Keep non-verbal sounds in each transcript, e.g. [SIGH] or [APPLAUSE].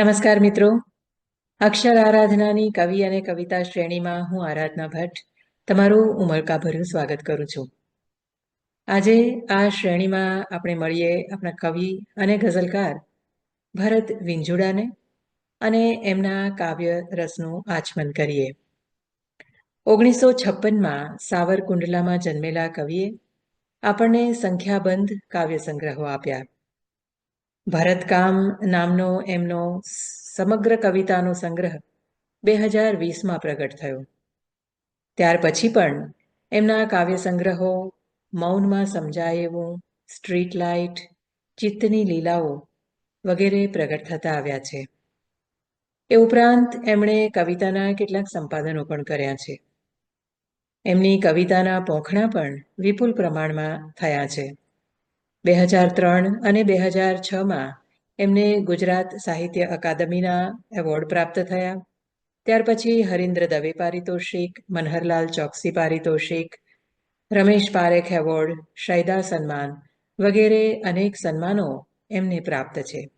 નમસ્કાર મિત્રો. અક્ષર આરાધનાની કવિ અને કવિતા શ્રેણીમાં હું આરાધના ભટ્ટ તમારું ઉમળકાભર્યું સ્વાગત કરું છું. આજે આ શ્રેણીમાં આપણે મળીએ આપણા કવિ અને ગઝલકાર ભરત વિંજુડાને અને એમના કાવ્ય રસનું આચમન કરીએ. ઓગણીસો છપ્પનમાં સાવરકુંડલામાં જન્મેલા કવિએ આપણને સંખ્યાબંધ કાવ્ય સંગ્રહો આપ્યા. ભરતકામ નામનો એમનો સમગ્ર કવિતાનો સંગ્રહ બે હજાર વીસમાં પ્રગટ થયો. ત્યાર પછી પણ એમના કાવ્ય સંગ્રહો મૌનમાં સમજાય એવું સ્ટ્રીટ લાઇટ, ચિત્તની લીલાઓ વગેરે પ્રગટ થતા આવ્યા છે. એ ઉપરાંત એમણે કવિતાના કેટલાક સંપાદનો પણ કર્યા છે. એમની કવિતાના પોખણા પણ વિપુલ પ્રમાણમાં થયા છે. બે હજાર ત્રણ અને બે હજાર છમાં એમને ગુજરાત સાહિત્ય અકાદમીના એવોર્ડ પ્રાપ્ત થયા. ત્યાર પછી હરિન્દ્ર દવે પારિતોષિક, મનહરલાલ ચોકસી પારિતોષિક, રમેશ પારેખ એવોર્ડ, શૈદા સન્માન વગેરે અનેક સન્માનો એમને પ્રાપ્ત છે.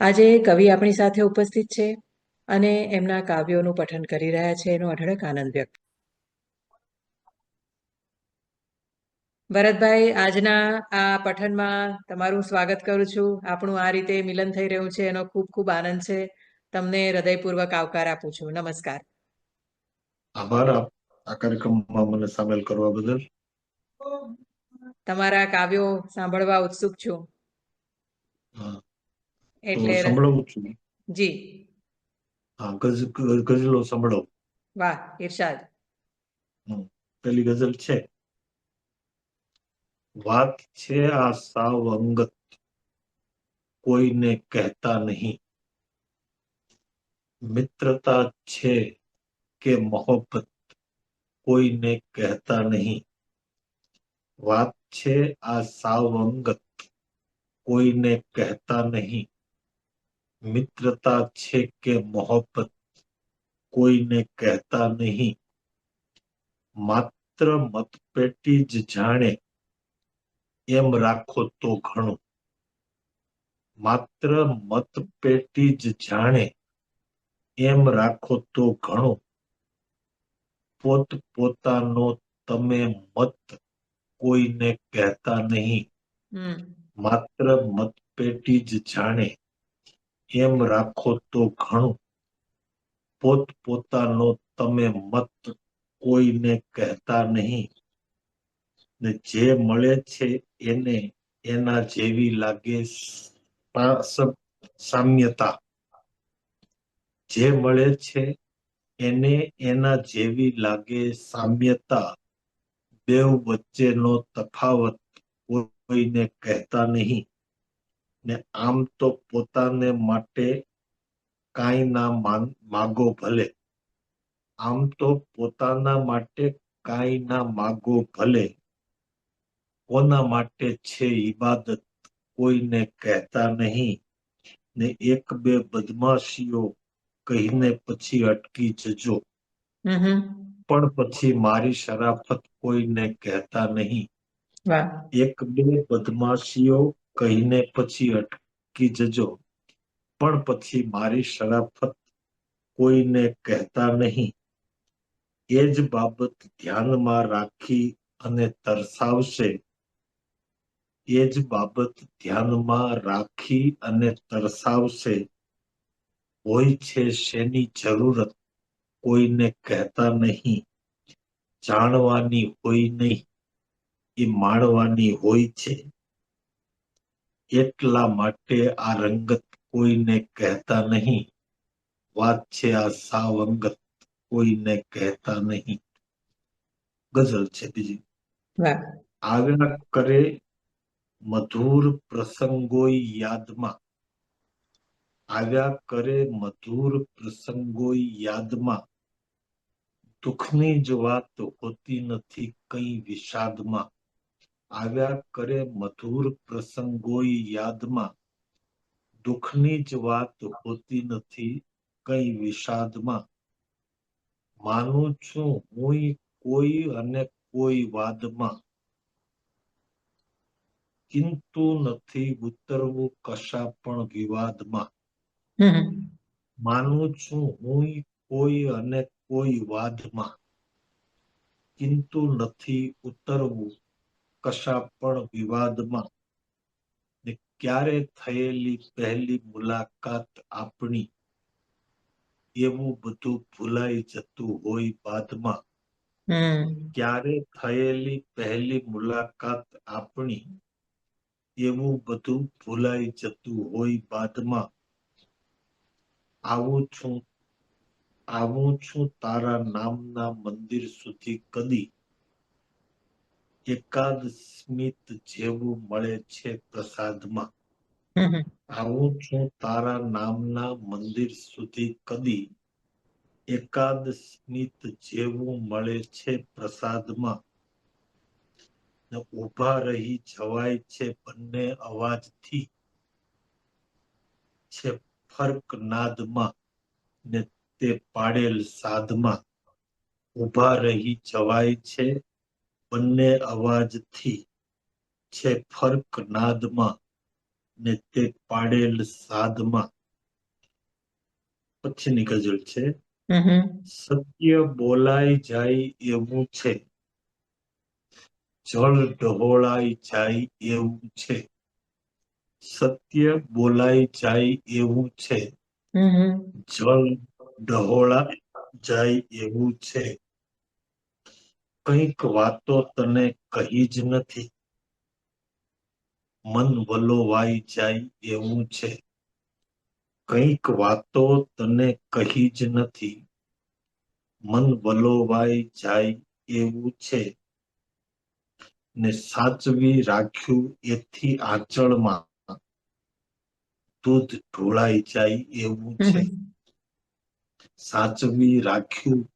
આજે કવિ આપણી સાથે ઉપસ્થિત છે અને એમના કાવ્યોનું પઠન કરી રહ્યા છે. એનો અઢળક આનંદ વ્યક્ત ભરતભાઈ આજના આ પઠનમાં તમારું સ્વાગત કરું છું. આપણું આ રીતે મિલન થઈ રહ્યું છે એનો ખૂબ ખૂબ આનંદ છે. તમને હૃદયપૂર્વક આવકાર આપું છું. નમસ્કાર. આભાર આ કાર્યક્રમમાં મને સામેલ કરવા બદલ. તમારા કાવ્યો સાંભળવા ઉત્સુક છું. એટલે સાંભળવું છું. જી. હા ગઝલો સાંભળો વાહ ઇરશાદ પેલી ગઝલ છે. વાત છે આ સાવ અંગત કોઈને કહેતા નહીં મિત્રતા છે કે મોહબ્બત કોઈને કહેતા નહીં વાત છે આ સાવ અંગત કોઈને કહેતા નહીં મિત્રતા છે કે મોહબ્બત કોઈને કહેતા નહીં માત્ર મતપેટી જ જાણે એમ રાખો તો ઘણું. માત્ર મતપેટી જ જાણે એમ રાખો તો ઘણું. પોત પોતાનો તમે મત કોઈને કહેતા નહીં. માત્ર મતપેટી જ જાણે એમ રાખો તો ઘણું. પોત પોતાનો તમે મત કોઈને કહેતા નહીં. ને જે મળે છે એને એના જેવી લાગે સામ્યતા. જે મળે છે એને એના જેવી લાગે સામ્યતા. બેવ વચ્ચેનો તફાવત કોઈને કહેતા નહીં. ને આમ તો પોતાને માટે કાંઈ ના માગો ભલે. આમ તો પોતાના માટે કાંઈ ના માગો ભલે. કોના માટે છે ઈબાદત? કોઈને કહેતા નહીં. ને એક બે બદમાશીઓ કહીને પછી અટકી જજો. પણ પછી મારી શરાફત કોઈને કહેતા નહીં. એક બે બદમાશીઓ કહીને પછી અટકી જજો. પણ પછી મારી શરાફત કોઈને કહેતા નહીં. એ જ બાબત ધ્યાનમાં રાખી અને તરસાવશે. એ જ બાબત ધ્યાનમાં રાખી અને તરસાવશે. હોય છે શેની જરૂરત? કોઈને કહેતા નહીં. જાણવાની હોય નહીં. એ માણવાની હોય છે. એટલા માટે આ રંગત કોઈને કહેતા નહીં. વાત છે આ સાવ અંગત કોઈને કહેતા નહીં. ગઝલ છે બીજી. આવ્યા કરે મધુર પ્રસંગોય યાદમાં. આવ્યા કરે મધુર પ્રસંગોય યાદમાં. દુઃખની જ વાત હોતી નથી કઈ વિષાદમાં. આવ્યા કરે મધુર પ્રસંગોય યાદમાં. દુઃખની જ વાત હોતી નથી કઈ વિષાદમાં. માનું છું હું કોઈ અને કોઈ વાદમાં. કિંતુ નથી ઉતરવું કશા પણ વિવાદમાં. માનું છું હું કોઈ અને કોઈ વાદમાં. કિંતુ નથી ઉતરવું કશા પણ વિવાદમાં. ને ક્યારે થયેલી પહેલી મુલાકાત આપણી? એવું બધું ભૂલાઈ જતું હોય બાદમાં. ક્યારે થયેલી પહેલી મુલાકાત આપણી? એવું બધું ભૂલાઈ જતું હોય બાદમાં. આવું છું આવું છું તારા નામના મંદિર સુધી કદી. એકાદ સ્મિત જેવું મળે છે પ્રસાદમાં. આવું છું તારા નામના મંદિર સુધી કદી. એકાદ સ્મિત જેવું મળે છે પ્રસાદમાં. ને ઊભા રહી જવાય છે બંને અવાજથી. છે ફર્ક નાદમાં ને તે પાડેલ સાધમાં ઊભા રહી જવાય છે બંને અવાજથી. છે ફર્ક નાદમાં ને તે પાડેલ સાધમાં પછીની ગઝલ છે. સત્ય બોલાઈ જાય એવું છે. જળ ઢહોળાઈ જાય એવું છે. સત્ય બોલાઈ જાય એવું છે. જળ ઢહોળાઈ જાય એવું છે. કંઈક વાતો તને કહી જ નથી. મન વલોવાઈ જાય એવું છે. કંઈક વાતો તને કહી જ નથી. મન વલોવાઈ જાય એવું છે. ને સાચવી રાખ્યું એથી આંચળમાં દૂધ ઢોળાઈ જાય એવું છે. સાચવી રાખ્યું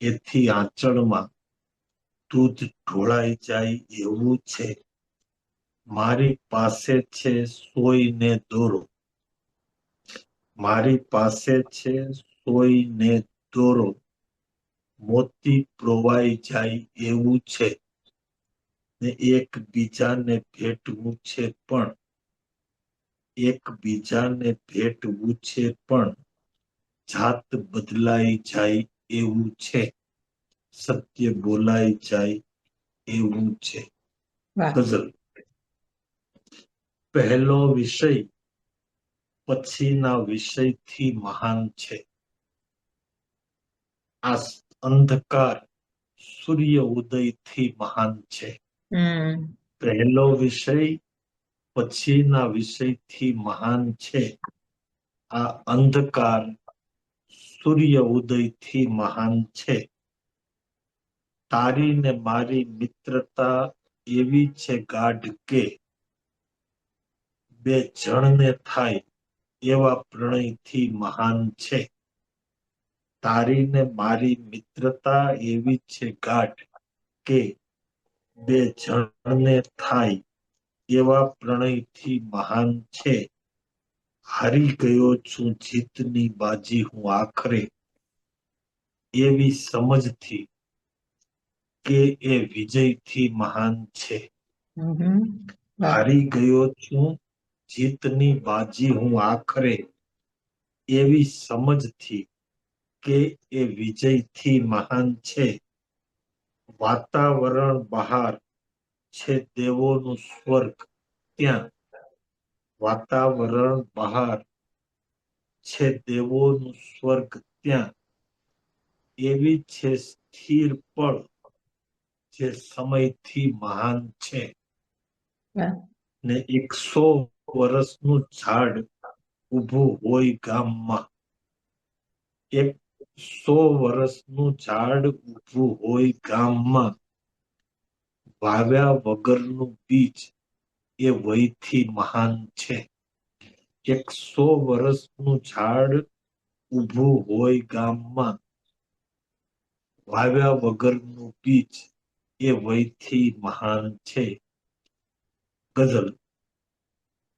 એથી આંચળમાં દૂધ ઢોળાઈ જાય એવું છે. મારી પાસે છે સોયને દોરો. મારી પાસે છે સોયને દોરો. મોતી પ્રોવાઈ જાય એવું છે. ને એકબીજાને ભેટવું છે પણ એકબીજાને ભેટવું છે પણ જાત બદલાઈ જાય એવું છે સત્ય બોલાઈ જાય એવું છે. ગઝલ. પહેલો વિષય પછીના વિષયથી મહાન છે. આ અંધકાર સૂર્ય ઉદયથી મહાન છે. પહેલો વિષય પછીના વિષયથી મહાન છે. આ અંધકાર સૂર્ય ઉદયથી મહાન છે. તારી ને મારી મિત્રતા એવી છે ગાઢ કે બે જણને થાય એવા પ્રણયથી મહાન છે. તારી ને મારી મિત્રતા એવી છે ગાઢ કે બે જણને થાય એવા પ્રણયથી મહાન છે. હારી ગયો છું જીતની બાજી હું આખરે. એવી સમજથી કે એ વિજયથી મહાન છે. હારી ગયો છું જીતની બાજી હું આખરે. એવી સમજથી કે એ વિજયથી મહાન છે. વાતાવરણ બહાર છે દેવોનું સ્વર્ગ. ત્યાં વાતાવરણ બહાર છે દેવોનું સ્વર્ગ. ત્યાં એવી છે સ્થિર પળ જે સમયથી મહાન છે. ને એકસો વર્ષનું ઝાડ ઊભું હોય ગામમાં. એક સો વર્ષનું ઝાડ ઊભું હોય ગામમાં, વાવ્યા વગરનું બીજ એ વયથી મહાન છે. એકસો વર્ષનું ઝાડ ઊભું હોય ગામમાં, વાવ્યા વગરનું બીજ એ વયથી મહાન છે. ગઝલ.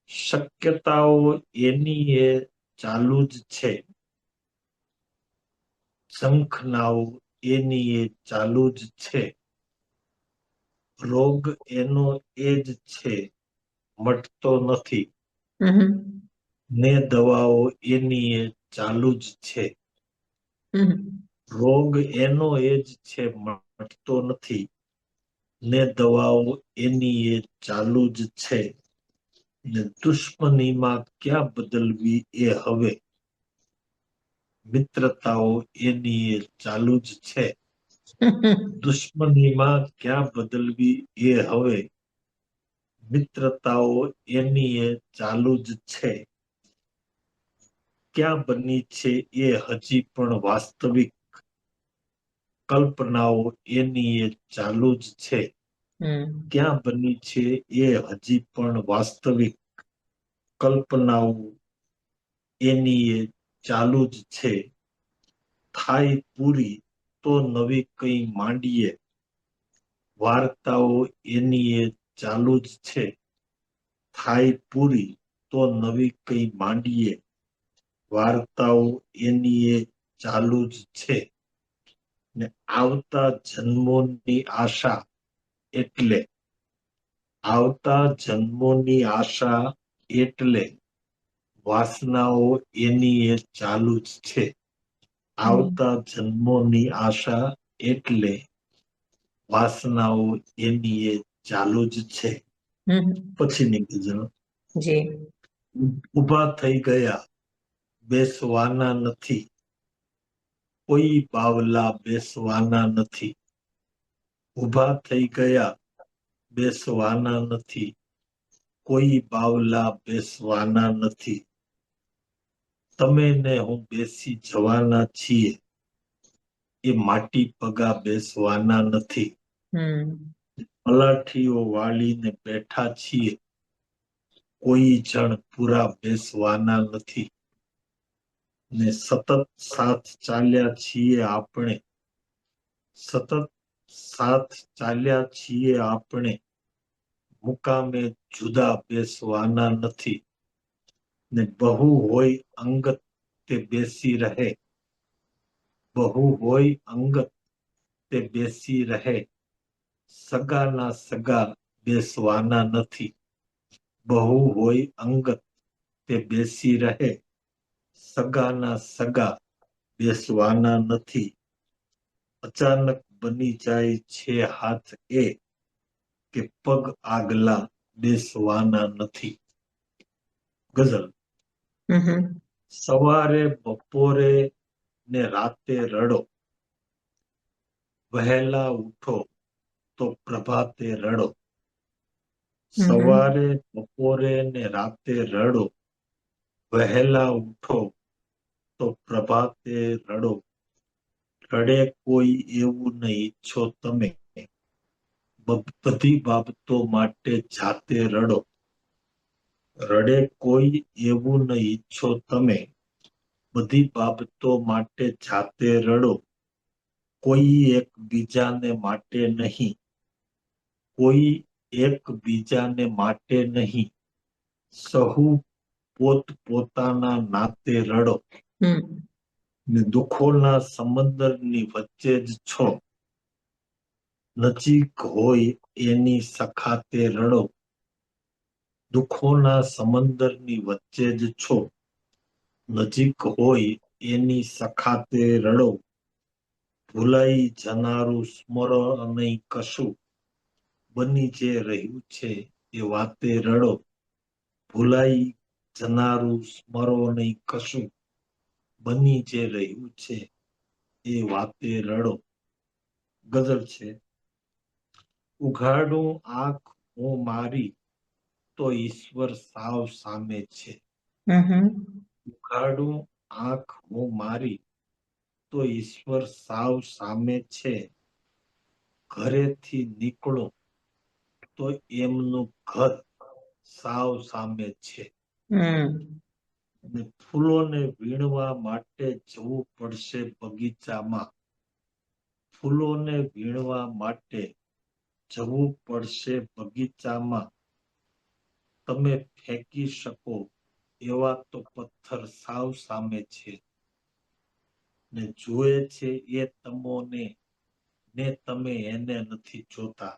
શક્યતાઓ એની એ ચાલુ જ છે. શંખનાઓ એની એ ચાલુ જ છે. રોગ એનો એ જ છે. મટતો નથી. ને દવાઓ એની એ ચાલુ જ છે. રોગ એનો એ જ છે મટતો નથી. ને દવાઓ એની એ ચાલુ જ છે. ને દુશ્મનીમાં ક્યાં બદલવી એ હવે? મિત્રતાઓ એની એ ચાલુ જ છે. [LAUGHS] દુશ્મનીમાં ક્યાં બદલવી એ હવે મિત્રતાઓ એની ચાલુ જ છે. ક્યાં બની છે એ હજી પણ વાસ્તવિક કલ્પનાઓ એની ચાલુ જ છે. ક્યાં બની છે એ હજી પણ વાસ્તવિક કલ્પનાઓ એની ચાલુ જ છે. થાય પૂરી તો નવી કઈ માંડીએ. વાર્તાઓ એની એ ચાલુ જ છે. થાય પૂરી તો નવી કઈ માંડીએ. વાર્તાઓ એની એ ચાલુ જ છે. ને આવતા જન્મોની આશા એટલે. આવતા જન્મોની આશા એટલે વાસનાઓ એની એ ચાલુ જ છે. આવતા જન્મોની આશા એટલે વાસનાઓ એની એ ચાલુ જ છે. પછીની ગઝલ ઊભા થઈ ગયા. બેસવાના નથી. કોઈ બાવલા બેસવાના નથી. ઊભા થઈ ગયા. બેસવાના નથી. કોઈ બાવલા બેસવાના નથી. તમે ને હું બેસી જવાના છીએ. એ માટી પગા બેસવાના નથી. પલાઠીઓ વાળીને બેઠા છીએ. કોઈ જણ પૂરા બેસવાના નથી. ને સતત સાથ ચાલ્યા છીએ આપણે. સતત સાથ ચાલ્યા છીએ આપણે. મુકામે જુદા બેસવાના નથી. ને બહુ હોય અંગત તે બેસી રહે બહુ હોય અંગત તે બેસી રહે સગાના સગા બેસવાના નથી બહુ હોય અંગત તે બેસી રહે સગાના સગા બેસવાના નથી અચાનક બની જાય છે હાથ એ કે પગ આગલા બેસવાના નથી ગઝલ હમ સવારે બપોરે ને રાતે રડો. વહેલા ઉઠો તો પ્રભાતે રડો. સવારે બપોરે ને રાતે રડો. વહેલા ઉઠો તો પ્રભાતે રડો. રડે કોઈ એવું નહીં ઈચ્છો તમે. બધી બાબતો માટે જાતે રડો. રડે કોઈ એવું ન ઈચ્છો તમે. બધી બાબતો માટે જાતે રડો. કોઈ એક બીજાને માટે નહીં. કોઈ એક બીજાને માટે નહીં. સહુ પોત પોતાના નાતે રડો. ને દુઃખોના સમંદરની વચ્ચે જ છો. નજીક હોય એની સખાતે રડો. દુઃખોના સમંદરની વચ્ચે જ છો. નજીક હોય એની સખાતે રડો. ભૂલાઈ જનારું સ્મરણ નહીં કશું. બની જે રહ્યું છે એ વાતે રડો. ભૂલાઈ જનારું સ્મરો નહીં કશું. બની જે રહ્યું છે એ વાતે રડો. ગઝલ છે, ઉઘાડું આંખ હું મારી તો ઈશ્વર સાવ સામે છે. ઉઘાડું આંખ હું મારી તો ઈશ્વર સાવ સામે છે. ઘરેથી નીકળો તો એમનું ઘર સાવ સામે છે. અને ફૂલોને વીણવા માટે જવું પડશે બગીચામાં. ફૂલોને વીણવા માટે જવું પડશે બગીચામાં. તમે ફેંકી શકો એવા તો પથ્થર સાવ સામે છે. ને જુએ છે એ તમોને ને તમે એને નથી જોતા.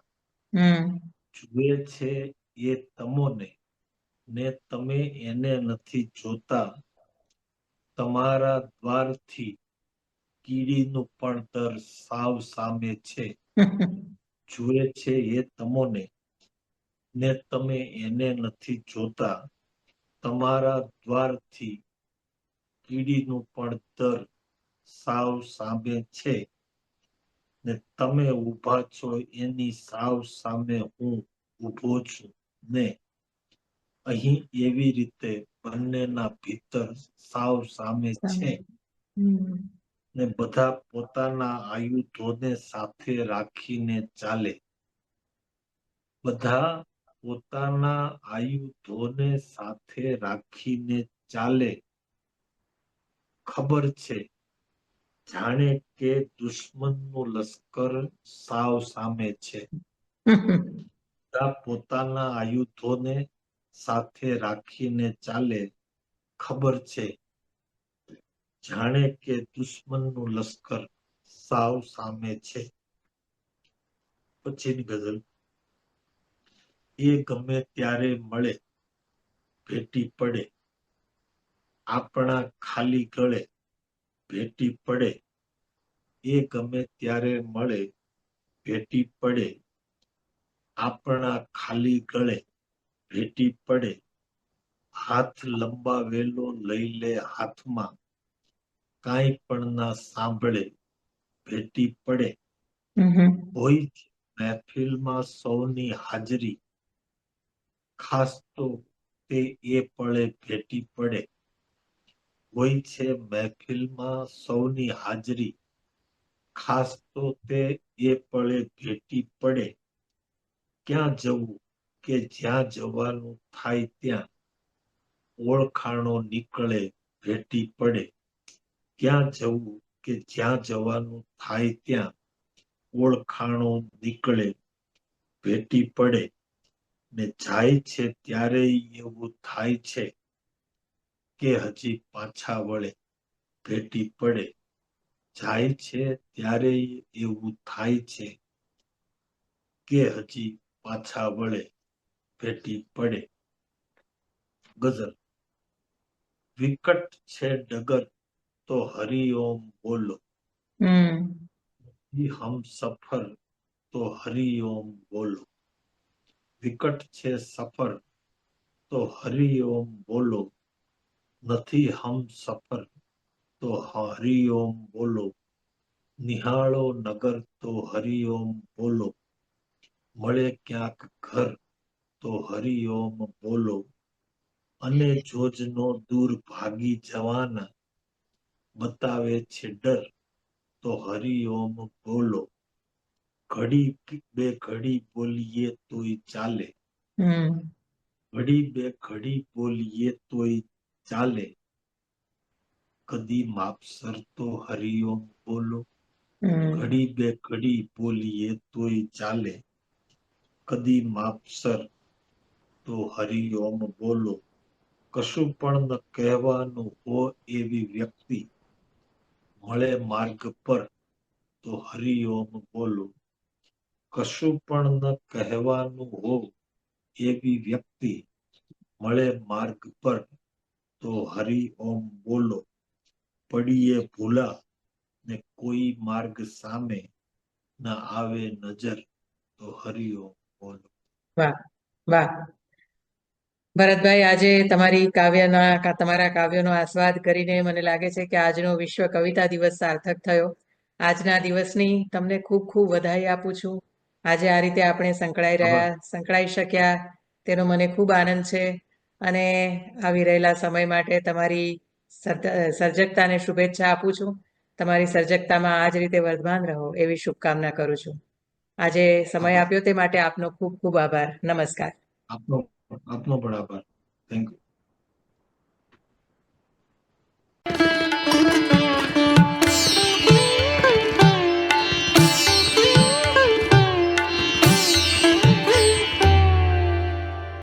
જુએ છે એ તમોને ને તમે એને નથી જોતા. તમારા દ્વારથી કીડીનું પણ દર સાવ સામે છે. [LAUGHS] જુએ છે એ તમોને ને તમે એને નથી જોતા. તમારા દ્વારથી કીડીનું પણ દર સાવ સામે છે ને તમે ઊભા છો એની સાવ સામે હું ઊભો છું ને. અહીં એવી રીતે બંનેના ભીતર સાવ સામે છે ને બધા પોતાના આયુધોને સાથે રાખીને ચાલે. બધા પોતાના આયુધોને સાથે રાખીને ચાલે. ખબર છે, જાણે કે દુશ્મનનું લશ્કર સાવ સામે છે. પોતાના આયુધોને સાથે રાખીને ચાલે. ખબર છે, જાણે કે દુશ્મનનું લશ્કર સાવ સામે છે. પછીની ગઝલ. એ ગમે ત્યારે મળે ભેટી પડે આપણા ખાલી ગળે ભેટી પડે એ ગમે ત્યારે મળે ભેટી પડે આપણા ખાલી ગળે ભેટી પડે હાથ લંબાવેલો લઈ લે હાથમાં કાંઈ પણ ના સાંભળે ભેટી પડે. હોય મહેફિલમાં સૌની હાજરી ખાસ તો તે એ પળે ભેટી પડે. હોય છે મહેફિલમાં સૌની હાજરી. ખાસ તો તે એ પળે ભેટી પડે. ક્યાં જવું કે જ્યાં જવાનું થાય ત્યાં. ઓળખાણો નીકળે, ભેટી પડે. ક્યાં જવું કે જ્યાં જવાનું થાય ત્યાં. ઓળખાણો નીકળે, ભેટી પડે. ને જાય છે ત્યારે એવું થાય છે કે હજી પાછા વળે ભેટી પડે. જાય છે ત્યારે એવું થાય છે કે હજી પાછા વળે ભેટી પડે. ગઝલ વિકટ છે ડગર તો હરિઓમ બોલો. હમ. હમ. સફર તો હરિઓમ બોલો. વિકટ છે સફર, તો હરિઓમ બોલો. નથી હમ સફર, તો હરિઓમ બોલો. નિહાળો નગર, તો હરિઓમ બોલો. મળે ક્યાંક ઘર, તો હરિઓમ બોલો. અને જોજનો દૂર ભાગી જવાના, બતાવે છે ડર, તો હરિઓમ બોલો. ઘડી બે ઘડી બોલીએ તોય ચાલે. ઘડી બે ઘડી બોલીએ તોય ચાલે. કદી માપસર તો હરિઓમ બોલો. ઘડી બે ઘડી બોલીએ તોય ચાલે. કદી માપસર તો હરિઓમ બોલો. કશું પણ ન કહેવાનું હો એવી વ્યક્તિ. મળે માર્ગ પર તો હરિઓમ બોલો. કશું પણ ન કહેવાનું હો એવી વ્યક્તિ મળે માર્ગ પર, તો હરિઓમ બોલો. પડીએ ભૂલા ને કોઈ માર્ગ સામે ન આવે નજર, તો હરિઓમ બોલો. વાહ વાહ. ભરતભાઈ, આજે તમારી કાવ્યના તમારા કાવ્યનો આસ્વાદ કરીને મને લાગે છે કે આજનો વિશ્વ કવિતા દિવસ સાર્થક થયો. આજના દિવસની તમને ખૂબ ખૂબ વધાઈ આપું છું. આજે આ રીતે આપણે સંકળાઈ રહ્યા સંકળાઈ શક્યા તેનો મને ખૂબ આનંદ છે. અને આવી રહેલા સમય માટે તમારી સર્જકતાને શુભેચ્છા આપું છું. તમારી સર્જકતામાં આ જ રીતે વર્ધમાન રહો એવી શુભકામના કરું છું. આજે સમય આપ્યો તે માટે આપનો ખૂબ ખૂબ આભાર. નમસ્કાર. આપનો આપનો પણ આભાર. Thank you